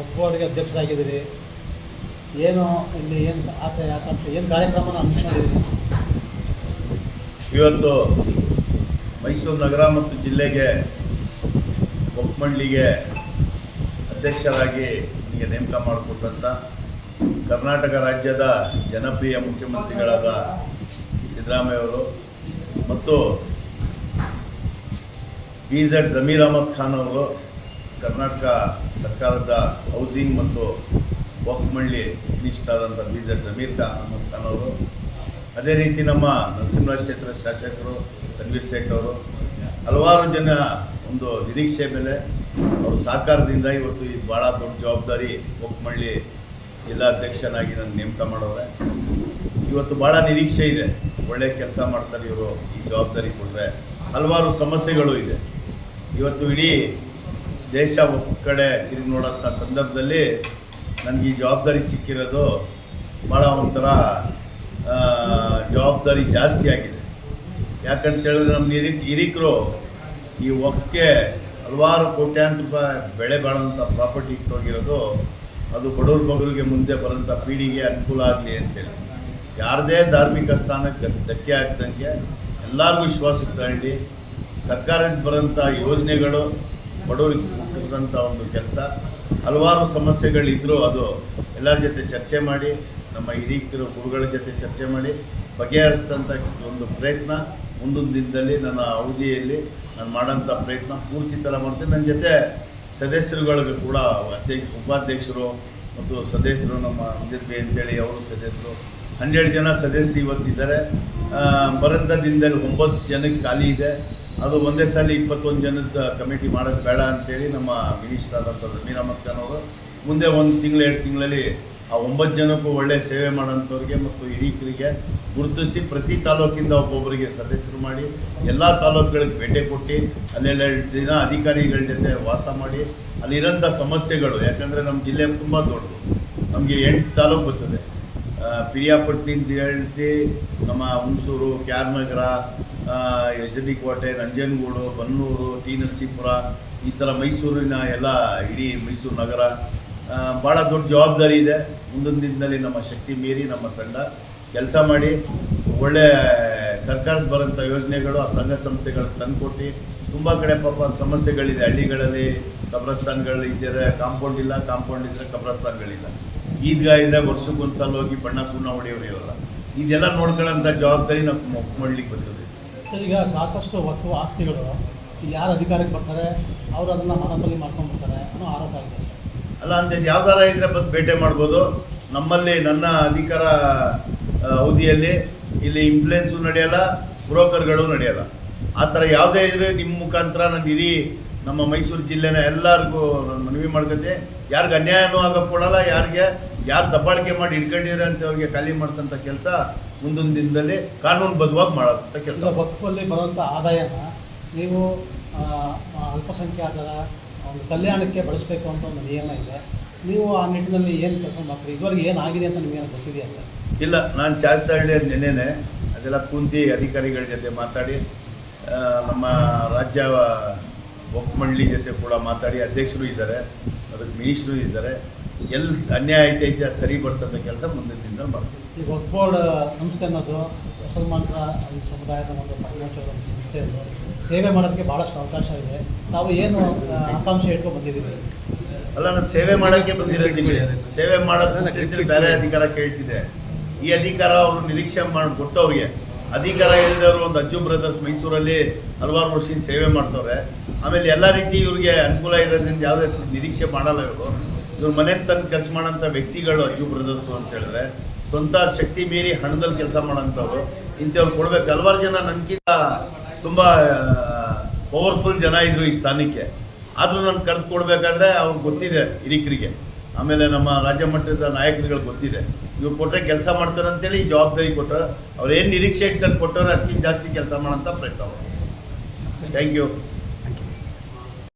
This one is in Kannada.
ಒಬ್ಬರಿಗೆ ಅಧ್ಯಕ್ಷರಾಗಿದ್ದೀರಿ. ಏನು ಇಲ್ಲಿ ಏನು ಆಸೆ ಆಕಾಂಕ್ಷೆ ಏನು ಕಾರ್ಯಕ್ರಮನ ಇವತ್ತು ಮೈಸೂರು ನಗರ ಮತ್ತು ಜಿಲ್ಲೆಗೆ ಒಕ್ಕಮಂಡ್ಲಿಗೆ ಅಧ್ಯಕ್ಷರಾಗಿ ನಿಮಗೆ ನೇಮಕ ಮಾಡಿಕೊಟ್ಟಂಥ ಕರ್ನಾಟಕ ರಾಜ್ಯದ ಜನಪ್ರಿಯ ಮುಖ್ಯಮಂತ್ರಿಗಳಾದ ಸಿದ್ದರಾಮಯ್ಯವರು ಮತ್ತು ಬಿ ಝಡ್ ಜಮೀರ್ ಅಹಮದ್ ಖಾನ್ ಅವರು ಕರ್ನಾಟಕ ಸರ್ಕಾರದ ಹೌಸಿಂಗ್ ಮತ್ತು ವಕ್ಮಳ್ಳಿ ಆದಂಥ ಬಿ ಜೆ ಜಮೀರ್ ಖಾನ್ ಅಹಮದ್ ಖಾನ್ ಅವರು. ಅದೇ ರೀತಿ ನಮ್ಮ ನರಸಿಂಹರಾಜ್ ಕ್ಷೇತ್ರ ಶಾಸಕರು ತನ್ವೀರ್ ಸೇಠ್ ಅವರು. ಹಲವಾರು ಜನ ಒಂದು ನಿರೀಕ್ಷೆ ಮೇಲೆ ಅವ್ರ ಸಹಕಾರದಿಂದ ಇವತ್ತು ಈ ಭಾಳ ದೊಡ್ಡ ಜವಾಬ್ದಾರಿ ಒಕ್ಕಮಳ್ಳಿ ಜಿಲ್ಲಾಧ್ಯಕ್ಷನಾಗಿ ನನ್ನ ನೇಮಕ ಮಾಡೋರೆ. ಇವತ್ತು ಭಾಳ ನಿರೀಕ್ಷೆ ಇದೆ. ಒಳ್ಳೆಯ ಕೆಲಸ ಮಾಡ್ತಾರೆ ಇವರು, ಈ ಜವಾಬ್ದಾರಿ ಕೊಟ್ಟರೆ ಹಲವಾರು ಸಮಸ್ಯೆಗಳು ಇದೆ. ಇವತ್ತು ಇಡೀ ದೇಶ ಕಡೆ ತಿರುಗಿ ನೋಡೋಂಥ ಸಂದರ್ಭದಲ್ಲಿ ನನಗೆ ಈ ಜವಾಬ್ದಾರಿ ಸಿಕ್ಕಿರೋದು ಭಾಳ ಒಂಥರ ಜವಾಬ್ದಾರಿ ಜಾಸ್ತಿ ಆಗಿದೆ. ಯಾಕಂತ ಹೇಳಿದ್ರೆ ನಮ್ಮ ಹಿರಿ ಹಿರಿಕರು ಈ ಒಕ್ಕೆ ಹಲವಾರು ಕೋಟ್ಯಾಂತರ ರೂಪಾಯಿ ಬೆಳೆ ಬಾಳೋಂಥ ಪ್ರಾಪರ್ಟಿ ಇಟ್ಟೋಗಿರೋದು, ಅದು ಬಡವ್ರ ಮಗಳಿಗೆ ಮುಂದೆ ಬರೋಂಥ ಪೀಳಿಗೆ ಅನುಕೂಲ ಆಗಲಿ ಅಂತೇಳಿ. ಯಾರದೇ ಧಾರ್ಮಿಕ ಸ್ಥಾನಕ್ಕೆ ಧಕ್ಕೆ ಆಗ್ದಂಗೆ ಎಲ್ಲರಿಗೂ ವಿಶ್ವಾಸಕ್ಕೆ ತಗೊಂಡು ಸರ್ಕಾರದಿಂದ ಬರೋಂಥ ಯೋಜನೆಗಳು ಬಡವರಿಗೆ ಮುಟ್ಟಿಸಿದಂಥ ಒಂದು ಕೆಲಸ. ಹಲವಾರು ಸಮಸ್ಯೆಗಳಿದ್ದರೂ ಅದು ಎಲ್ಲರ ಜೊತೆ ಚರ್ಚೆ ಮಾಡಿ ನಮ್ಮ ಹಿರಿಯರು ಗುರುಗಳ ಜೊತೆ ಚರ್ಚೆ ಮಾಡಿ ಬಗೆಹರಿಸೋಂಥ ಒಂದು ಪ್ರಯತ್ನ. ಮುಂದಿನ ದಿನದಲ್ಲಿ ನನ್ನ ಅವಧಿಯಲ್ಲಿ ನಾನು ಮಾಡೋಂಥ ಪ್ರಯತ್ನ ಪೂರ್ತಿ ಥರ ಮಾಡ್ತೀನಿ. ನನ್ನ ಜೊತೆ ಸದಸ್ಯರುಗಳಿಗೂ ಕೂಡ ಅಧ್ಯಕ್ಷ ಉಪಾಧ್ಯಕ್ಷರು ಮತ್ತು ಸದಸ್ಯರು ನಮ್ಮ ಅಂಜಿತ್ ಅಂತೇಳಿ ಅವರು ಸದಸ್ಯರು. ಹನ್ನೆರಡು ಜನ ಸದಸ್ಯರು ಇವತ್ತಿದ್ದಾರೆ. ಆ, ಬರೋಂಥ ದಿನದಲ್ಲಿ ಒಂಬತ್ತು ಜನಕ್ಕೆ ಖಾಲಿ ಇದೆ. ಅದು ಒಂದೇ ಸಲ ಇಪ್ಪತ್ತೊಂದು ಜನದ ಕಮಿಟಿ ಮಾಡೋದು ಬೇಡ ಅಂತೇಳಿ ನಮ್ಮ ಮಿನಿಸ್ಟರ್ ಆದಂಥ ಜಮೀರ್ ಅಹಮದ್ ಖಾನ್ ಅವರು ಮುಂದೆ ಒಂದು ತಿಂಗಳು, ಎರಡು ತಿಂಗಳಲ್ಲಿ ಆ ಒಂಬತ್ತು ಜನಕ್ಕೂ ಒಳ್ಳೆಯ ಸೇವೆ ಮಾಡೋಂಥವ್ರಿಗೆ ಮತ್ತು ಹಿರಿಯಕರಿಗೆ ಗುರುತಿಸಿ ಪ್ರತಿ ತಾಲೂಕಿಂದ ಒಬ್ಬೊಬ್ಬರಿಗೆ ಸದಸ್ಯರು ಮಾಡಿ ಎಲ್ಲ ತಾಲೂಕುಗಳಿಗೆ ಭೇಟಿ ಕೊಟ್ಟು ಅಲ್ಲೆಲ್ಲ ದಿನ ಅಧಿಕಾರಿಗಳ ಜೊತೆ ವಾಸ ಮಾಡಿ ಅಲ್ಲಿರೋಂಥ ಸಮಸ್ಯೆಗಳು, ಯಾಕಂದರೆ ನಮ್ಮ ಜಿಲ್ಲೆ ತುಂಬ ದೊಡ್ಡದು, ನಮಗೆ ಎಂಟು ತಾಲೂಕು ಬರ್ತದೆ. ಪಿರಿಯಾಪಟ್ಟಿ ಅಂತ ಹೇಳ್ತಿ, ನಮ್ಮ ಹುಣಸೂರು ಕ್ಯಾರ್ನಗರ ಎಚ್ ಡಿ ಕೋಟೆ ನಂಜನಗೂಡು ಬನ್ನೂರು, ಟಿ ನರಸೀಪುರ, ಈ ಥರ ಮೈಸೂರಿನ ಎಲ್ಲ ಇಡೀ ಮೈಸೂರು ನಗರ ಭಾಳ ದೊಡ್ಡ ಜವಾಬ್ದಾರಿ ಇದೆ. ಮುಂದಿನ ದಿನದಲ್ಲಿ ನಮ್ಮ ಶಕ್ತಿ ಮೀರಿ ನಮ್ಮ ತಂಡ ಕೆಲಸ ಮಾಡಿ, ಒಳ್ಳೆ ಸರ್ಕಾರದ ಬರೋಂಥ ಯೋಜನೆಗಳು, ಆ ಸಂಘ ಸಂಸ್ಥೆಗಳು ತಂದುಕೊಟ್ಟು, ತುಂಬ ಕಡೆ ಪಾಪ ಸಮಸ್ಯೆಗಳಿದೆ. ಹಳ್ಳಿಗಳಲ್ಲಿ ಕಬ್ರಸ್ತಾನ್ಗಳು ಇದ್ದರೆ ಕಾಂಪೌಂಡ್ ಇಲ್ಲ, ಕಾಂಪೌಂಡ್ ಇದ್ದರೆ ಕಬ್ರಸ್ತಾನ್ಗಳಿಲ್ಲ ಈದ್ಗಾ ಇದ್ದರೆ ವರ್ಷಕ್ಕೊಂದು ಸಲ ಹೋಗಿ ಬಣ್ಣ ಸುಣ್ಣ ಹೊಡೆಯೋರು ಇವಲ್ಲ ಇದೆಲ್ಲ ನೋಡ್ಕೊಳ್ಳೋಂಥ ಜವಾಬ್ದಾರಿ ನಾವು ಮಾಡ್ಲಿಕ್ಕೆ ಬರ್ತದೆ ಈಗ ಸಾಕಷ್ಟು ವಕ್ಫ್ ಆಸ್ತಿಗಳು ಯಾರು ಅಧಿಕಾರಕ್ಕೆ ಬರ್ತಾರೆ, ಅವರು ಅದನ್ನು ಮನದಲ್ಲಿ ಮಾಡ್ಕೊಂಡ್ಬಿಡ್ತಾರೆ ಅನ್ನೋ ಆರೋಪ ಇದೆ. ಅಲ್ಲ ಅಂತ ಯಾವ್ದಾರ ಇದ್ರೆ ಬಂದು ಭೇಟೆ ಮಾಡ್ಬೋದು. ನಮ್ಮಲ್ಲಿ ನನ್ನ ಅಧಿಕಾರ ಅವಧಿಯಲ್ಲಿ ಇಲ್ಲಿ ಇನ್ಫ್ಲುಯೆನ್ಸು ನಡೆಯಲ್ಲ, ಬ್ರೋಕರ್ಗಳು ನಡೆಯಲ್ಲ. ಆ ಥರ ಯಾವುದೇ ಇದ್ರೆ ನಿಮ್ಮ ಮುಖಾಂತರ ನಾನು ಇಡೀ ನಮ್ಮ ಮೈಸೂರು ಜಿಲ್ಲೆನ ಎಲ್ಲರಿಗೂ ನಾನು ಮನವಿ ಮಾಡ್ಕೊತೆ. ಯಾರಿಗೆ ಅನ್ಯಾಯನೂ ಆಗಕ್ಕೆ ಕೊಡಲ್ಲ, ಯಾರಿಗೆ ಯಾರು ದಬ್ಬಾಳಿಕೆ ಮಾಡಿ ಇಟ್ಕೊಂಡಿದ್ರೆ ಅಂತ ಅವ್ರಿಗೆ ಖಾಲಿ ಮಾಡಿಸೋಂಥ ಕೆಲಸ ಮುಂದಿನ ದಿನದಲ್ಲಿ ಕಾನೂನು ಬದ್ಧವಾಗಿ ಮಾಡೋಂಥ ಈಗ ಕೆಲಸ ವಕ್ಫಲ್ಲಿ ಬರುವಂಥ ಆದಾಯನ ನೀವು ಅಲ್ಪಸಂಖ್ಯಾತರ ಒಂದು ಕಲ್ಯಾಣಕ್ಕೆ ಬಳಸಬೇಕು ಅಂತ ಒಂದು ನಿಯಮ ಇದೆ. ನೀವು ಆ ನಿಟ್ಟಿನಲ್ಲಿ ಏನು ಕೆಲಸ ಮಾಡ್ತೀರಿ? ಇದುವರೆಗೆ ಏನಾಗಿದೆ ಅಂತ ನಿಮಗೇನು ಗೊತ್ತಿದೆಯಾ ಅಂತ ಇಲ್ಲ ನಾನು ಚಾರ್ಜ್ ನೆನೆನೆ ಅದೆಲ್ಲ ಕುಂತಿ ಅಧಿಕಾರಿಗಳ ಜೊತೆ ಮಾತಾಡಿ ನಮ್ಮ ರಾಜ್ಯ ಒಕ್ಕಮಂಡಳಿ ಜೊತೆ ಕೂಡ ಮಾತಾಡಿ ಅಧ್ಯಕ್ಷರು ಇದ್ದಾರೆ ಅದಕ್ಕೆ ಮಿನಿಸ್ಟ್ರು ಇದ್ದಾರೆ. ಎಲ್ಲಿ ಅನ್ಯಾಯ ಐತೆ ಸರಿ ಬರ್ಸೋದ ಕೆಲಸ ಮುಂದಿನ ದಿನದಲ್ಲಿ ಮಾಡ್ತೀವಿ. ಈ ವಕ್ ಬೋರ್ಡ್ ಸಂಸ್ಥೆ ಅನ್ನೋದು ಮುಸಲ್ಮಾನರ ಸಮುದಾಯದ ಒಂದು ಫೈನಾನ್ಷಿಯಲ್ ಒಂದು ಸಂಸ್ಥೆ ಸೇವೆ ಮಾಡೋದಕ್ಕೆ ಭಾಳಷ್ಟು ಅವಕಾಶ ಇದೆ. ನಾವು ಏನು ಆಕಾಂಕ್ಷೆ ಇಟ್ಕೊಂಡು ಬಂದಿದ್ದೀವಿ ಅಲ್ಲ ನಾನು ಸೇವೆ ಮಾಡೋಕ್ಕೆ ಬಂದಿರೋದಿಲ್ಲ ಸೇವೆ ಮಾಡೋದನ್ನ ಬಿಟ್ಟಿದ್ರೆ ಬೇರೆ ಅಧಿಕಾರ ಕೇಳ್ತಿದೆ. ಈ ಅಧಿಕಾರ ಅವರು ನಿರೀಕ್ಷೆ ಮಾಡಿ ಕೊಟ್ಟವ್ರಿಗೆ. ಅಧಿಕಾರ ಇಲ್ಲದವರು ಒಂದು ಅಜ್ಜು ಬ್ರದರ್ಸ್ ಮೈಸೂರಲ್ಲಿ ಹಲವಾರು ವರ್ಷದಿಂದ ಸೇವೆ ಮಾಡ್ತವ್ರೆ. ಆಮೇಲೆ ಎಲ್ಲ ರೀತಿ ಇವ್ರಿಗೆ ಅನುಕೂಲ ಇರೋದ್ರಿಂದ ಯಾವುದೇ ನಿರೀಕ್ಷೆ ಮಾಡಲ್ಲ ಇವರು. ಇವ್ರ ಮನೆ ತಂದು ಖರ್ಚು ಮಾಡೋಂಥ ವ್ಯಕ್ತಿಗಳು ಅಜ್ಜು ಬ್ರದರ್ಸು ಅಂತ ಹೇಳಿದ್ರೆ, ಸ್ವಂತ ಶಕ್ತಿ ಮೀರಿ ಹಣದಲ್ಲಿ ಕೆಲಸ ಮಾಡೋಂಥವ್ರು ಇಂಥವ್ರು ಕೊಡಬೇಕು. ಹಲವಾರು ಜನ ನನಗಿಂತ ತುಂಬ ಪವರ್ಫುಲ್ ಜನ ಇದ್ರು ಈ ಸ್ಥಾನಕ್ಕೆ. ಆದರೂ ನಾನು ಕರೆದು ಕೊಡಬೇಕಾದ್ರೆ ಅವ್ರಿಗೆ ಗೊತ್ತಿದೆ ಹಿರಿಕರಿಗೆ. ಆಮೇಲೆ ನಮ್ಮ ರಾಜ್ಯ ಮಟ್ಟದ ನಾಯಕರುಗಳಿಗೆ ಗೊತ್ತಿದೆ. ಇವ್ರು ಕೊಟ್ಟರೆ ಕೆಲಸ ಮಾಡ್ತಾರೆ ಅಂತೇಳಿ ಈ ಜವಾಬ್ದಾರಿ ಕೊಟ್ಟರೆ ಅವ್ರು ಏನು ನಿರೀಕ್ಷೆ ಇಟ್ಟು ಕೊಟ್ಟರೆ ಅದಕ್ಕಿಂತ ಜಾಸ್ತಿ ಕೆಲಸ ಮಾಡೋಂಥ ಪ್ರಯತ್ನ ಥ್ಯಾಂಕ್ ಯು